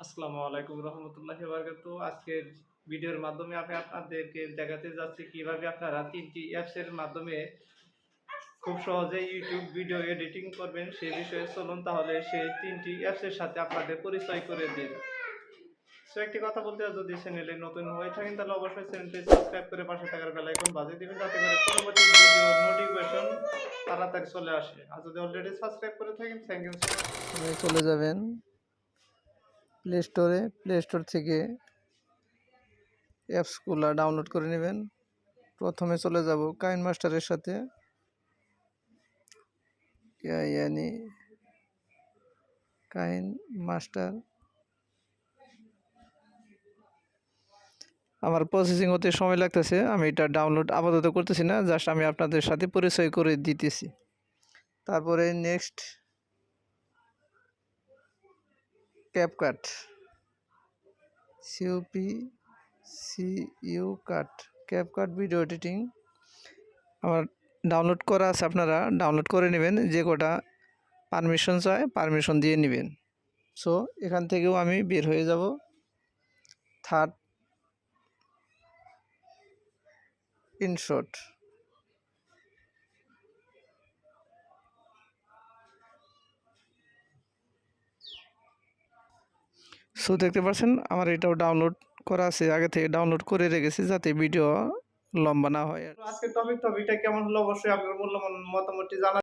আসসালামু আলাইকুম রহমতুল্লাহি বারকাত আজকের ভিডিওর মাধ্যমে আমি আপনাদেরকে দেখাতে যাচ্ছি কীভাবে আপনারা তিনটি অ্যাপসের মাধ্যমে খুব সহজে ইউটিউব ভিডিও এডিটিং করবেন। সেই বিষয়ে চলুন তাহলে সেই তিনটি অ্যাপসের সাথে আপনাদের পরিচয় করে দিন সো একটি কথা বলতে যদি চ্যানেলে নতুন হয়ে থাকেন, তাহলে অবশ্যই চ্যানেলটি সাবস্ক্রাইব করে পাশে থাকার বেল আইকন বাজিয়ে দিবেন, যাতে করে পরবর্তী ভিডিও নোটিফিকেশন তাড়াতাড়ি চলে আসে। আর যদি অলরেডি সাবস্ক্রাইব করে থাকেন থ্যাংক ইউ চলে যাবেন। প্লে স্টোরে প্লে স্টোর থেকে অ্যাপসগুলো ডাউনলোড করে নেবেন। প্রথমে চলে যাব কাইন মাস্টারের সাথে। ইয়ানি কাইন মাস্টার আমার প্রসেসিং হতে সময় লাগতেছে, আমি এটা ডাউনলোড আপাতত করতেছি না জাস্ট আমি আপনাদের সাথে পরিচয় করে দিতেছি। তারপরে next CapCut. COP CU cut CapCut video editing. আমার ডাউনলোড করা আছে আপনারা, ডাউনলোড করে নেবেন, যে কটা পারমিশন চায়, পারমিশন দিয়ে নেবেন। সো, এখান থেকেও আমি বের হয়ে যাব। Third InShot. সো দেখতে পাচ্ছেন, আমার এটাও ডাউনলোড করা আছে, আগে থেকে ডাউনলোড করে রেখেছি যাতে ভিডিও লম্বা না হয়। আজকের টপিক টপিকটা কেমন হলো? অবশ্যই আপনার মূল্যবান মতামতটি জানান